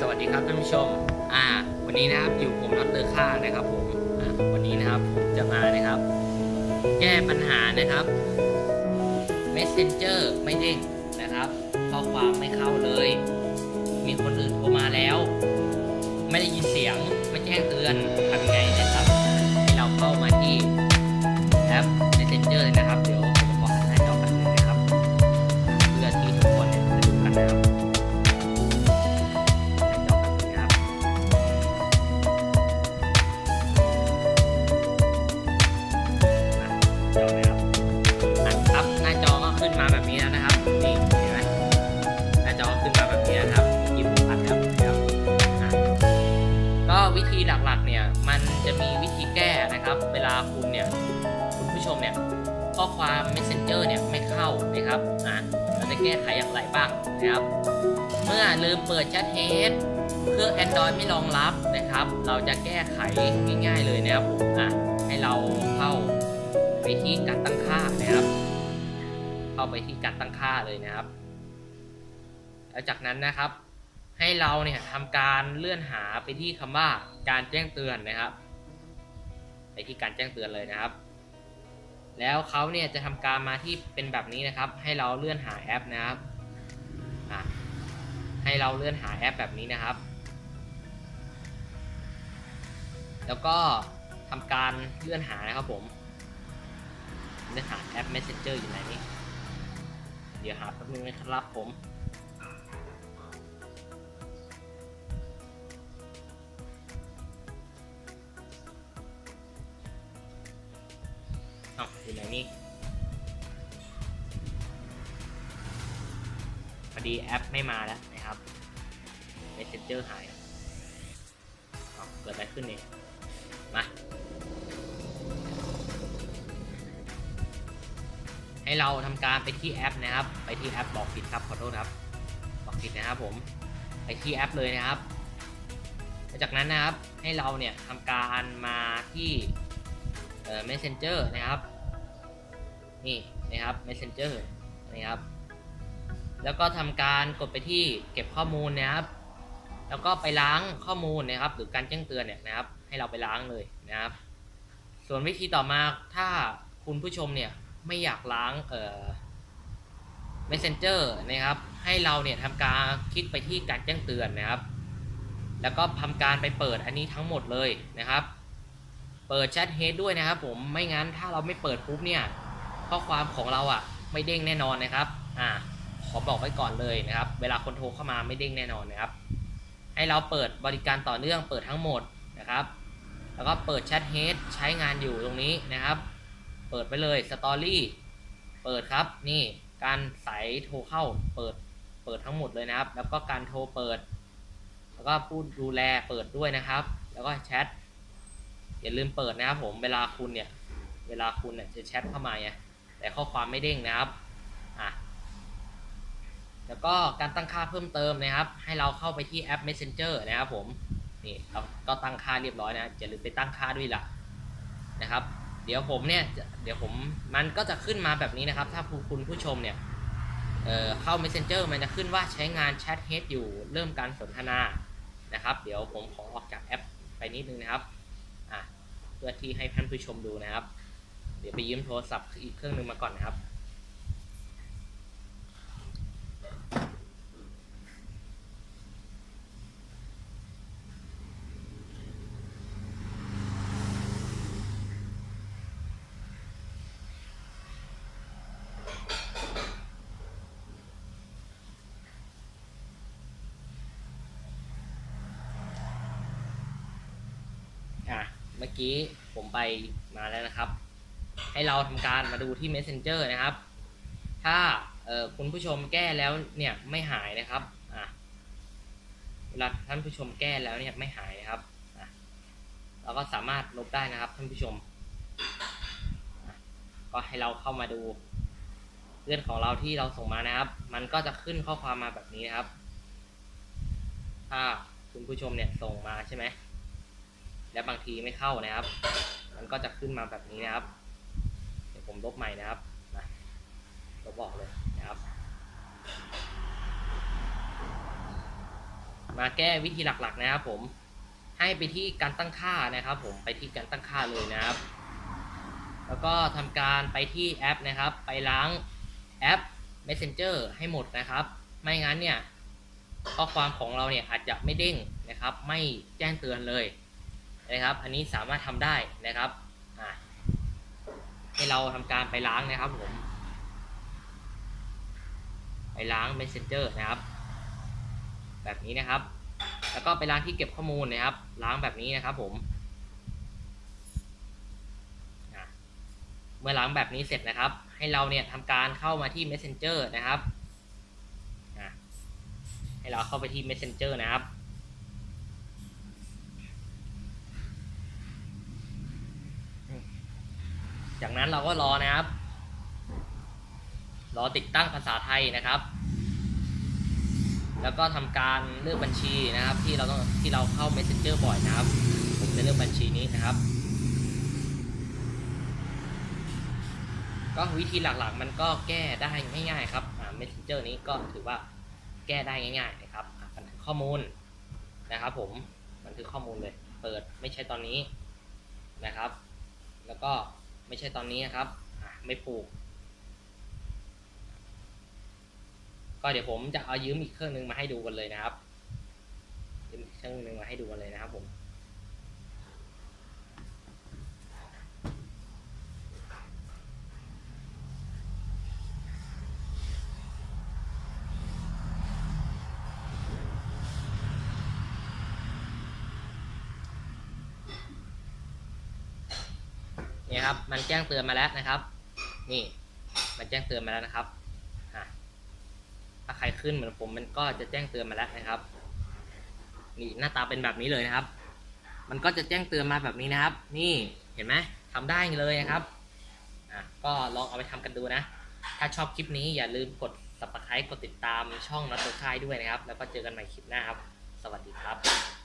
สวัสดีครับท่านผู้ชม อ่า วันนี้นะครับอยู่ผมดรค่านะครับผม อ่า วันนี้นะครับผมจะมานะครับ แก้ปัญหานะครับ Messenger ไม่เด้งนะครับข้อความไม่เข้าเลย มีคนอื่นโทรมาแล้ว ไม่ได้ยินเสียง ไม่แจ้งเตือนทำยังไงนะครับ ให้เราเข้ามาที่แอป Messenger เลยนะครับ เดี๋ยวผมขอหันหน้าจอกันงนะครับ เพื่อที่ทุกคนจะดูกันนะครับ นะครับนี่เห็นไหมหน้าจอขึ้นมาแบบนี้นะครับกี่ผมอัดครับนะครับ ก็วิธีหลักๆเนี่ยมันจะมีวิธีแก้นะครับ เวลาคุณเนี่ยคุณผู้ชมเนี่ยข้อความ messenger เนี่ยไม่เข้านะครับอะเราจะแก้ไขอย่างไรบ้างนะครับ เมื่อลืมเปิดแชทเฮดเครื่อง Android ไม่รองรับนะครับ เราจะแก้ไขง่าย ๆเลยนะครับผมอะให้เราเข้าไปที่การตั้งค่านะ เข้าไปที่การตั้งค่าเลยนะครับ แล้วจากนั้นนะครับ ให้เราเนี่ยทำการเลื่อนหาไปที่คำว่าการแจ้งเตือนนะครับ ไปที่การแจ้งเตือนเลยนะครับ แล้วเขาเนี่ยจะทำการมาที่เป็นแบบนี้นะครับ ให้เราเลื่อนหาแอปนะครับให้เราเลื่อนหาแอปแบบนี้นะครับ แล้วก็ทำการเลื่อนหานะครับผมเลื่อนหาแอป Messenger อยู่ไหนนี่เดี๋ยวหาแป๊บนึงนะครับผมอ้าอยู่ไหนนี่พอดีแอปไม่มาแล้วนะครับ Messenger หายอ้าเกิดอะไรขึ้นเนี่ยมา ให้เราทำการไปที่แอปนะครับ ไปที่แอปบอกผิดครับขอโทษครับ บอกผิดนะครับผมไปที่แอปเลยนะครับจากนั้นนะครับให้เราเนี่ยทำการมาที่เอ่อ Messenger นะครับนี่นะครับ Messenger นะครับแล้วก็ทำการกดไปที่เก็บข้อมูลนะครับ แล้วก็ไปล้างข้อมูลนะครับ หรือการแจ้งเตือนเนี่ยนะครับ ให้เราไปล้างเลยนะครับ ส่วนวิธีต่อมาถ้าคุณผู้ชมเนี่ย ไม่อยากล้างเอ่อ messenger นะครับ ให้เราเนี่ยทำการคลิกไปที่การแจ้งเตือนนะครับ แล้วก็ทำการไปเปิดอันนี้ทั้งหมดเลยนะครับ เปิดแชทเฮดด้วยนะครับผมไม่งั้นถ้าเราไม่เปิดปุ๊บเนี่ยข้อความของเราอะไม่เด้งแน่นอนนะครับอ่าขอบอกไว้ก่อนเลยนะครับ เวลาคนโทรเข้ามาไม่เด้งแน่นอนนะครับ ให้เราเปิดบริการต่อเนื่องเปิดทั้งหมดนะครับ แล้วก็เปิดแชทเฮดใช้งานอยู่ตรงนี้นะครับ เปิดไปเลยสตอรี่เปิดครับ นี่การสายโทรเข้าเปิดเปิดทั้งหมดเลยนะครับ แล้วก็การโทรเปิด แล้วก็ผู้ดูแลเปิดด้วยนะครับ แล้วก็แชทอย่าลืมเปิดนะครับผมเวลาคุณเนี่ย เวลาคุณเนี่ยจะแชทเข้ามาไงแต่ข้อความไม่เด้งนะครับอะแล้วก็การตั้งค่าเพิ่มเติมนะครับ ให้เราเข้าไปที่แอป Messenger นะครับผมนี่เราก็ตั้งค่าเรียบร้อยนะอย่าลืมไปตั้งค่าด้วยล่ะนะครับ เดี๋ยวผมเนี่ยเดี๋ยวผมมันก็จะขึ้นมาแบบนี้นะครับ ถ้าคุณผู้ชมเนี่ยเเข้า Messenger มันจะขึ้นว่าใช้งานแชทเฮดอยู่เริ่มการสนทนานะครับ เดี๋ยวผมขอออกจากแอปไปนิดนึงนะครับอะเพื่อที่ให้ท่านผู้ชมดูนะครับ เดี๋ยวไปยืมโทรศัพท์อีกเครื่องหนึงมาก่อนนะครับ อะเมื่อ กี้ผมไปมาแล้วนะครับ ให้เราทำการมาดูที่ Messenger นะครับ ถ้าคุณผู้ชมแก้แล้วเนี่ยไม่หายนะครับเวลาท่านผู้ชมแก้แล้วเนี่ยไม่หายครับเราก็สามารถลบได้นะครับท่านผู้ชม ก็ให้เราเข้ามาดูเรื่องของเราที่เราส่งมานะครับ มันก็จะขึ้นข้อความมาแบบนี้นะครับ ถ้าคุณผู้ชมเนี่ยส่งมาใช่ไหม และบางทีไม่เข้านะครับ มันก็จะขึ้นมาแบบนี้นะครับ เดี๋ยวผมลบใหม่นะครับนะลบออกเลยนะครับ มาแก้วิธีหลักๆนะครับ ผมให้ไปที่การตั้งค่านะครับ ผมไปที่การตั้งค่าเลยนะครับ แล้วก็ทำการไปที่แอปนะครับ ไปล้างแอป Messenger ให้หมดนะครับ ไม่งั้นเนี่ยข้อความของเราเนี่ยอาจจะไม่เด้งนะครับ ไม่แจ้งเตือนเลย นะครับ อันนี้สามารถทำได้นะครับให้เราทำการไปล้างนะครับผม ไปล้าง Messenger นะครับ แบบนี้นะครับ แล้วก็ไปล้างที่เก็บข้อมูลนะครับ ล้างแบบนี้นะครับผมเมื่อล้างแบบนี้เสร็จนะครับ ให้เราเนี่ยทำการเข้ามาที่ Messenger นะครับให้เราเข้าไปที่ Messenger นะครับ ก็รอนะครับ รอติดตั้งภาษาไทยนะครับ แล้วก็ทำการเลือกบัญชีนะครับ ที่เราต้องที่เราเข้า Messenger บ่อยนะครับ ผมจะเลือกบัญชีนี้นะครับ ก็วิธีหลักๆ มันก็แก้ได้ง่ายๆครับอ่า Messenger นี้ก็ถือว่าแก้ได้ง่ายๆนะครับอ่าบันทึกข้อมูลนะครับ ผมบันทึกข้อมูลเลย เปิดไม่ใช่ตอนนี้นะครับ แล้วก็ ไม่ใช่ตอนนี้นะครับ ไม่ผูก ก็เดี๋ยวผมจะเอายืมอีกเครื่องนึงมาให้ดูกันเลยนะครับยืมเครื่องนึงมาให้ดูกันเลยนะครับผม นี่ครับ มันแจ้งเตือนมาแล้วนะครับ นี่ มันแจ้งเตือนมาแล้วนะครับถ้าใครขึ้นเหมือนผมมันก็จะแจ้งเตือนมาแล้วนะครับ นี่หน้าตาเป็นแบบนี้เลยนะครับ มันก็จะแจ้งเตือนมาแบบนี้นะครับ นี่เห็นไหมทำได้เลยนะครับอะก็ลองเอาไปทำกันดูนะ ถ้าชอบคลิปนี้อย่าลืมกด subscribe กดติดตามช่องนัดตัวค่ายด้วยนะครับ แล้วก็เจอกันใหม่คลิปหน้าครับ สวัสดีครับ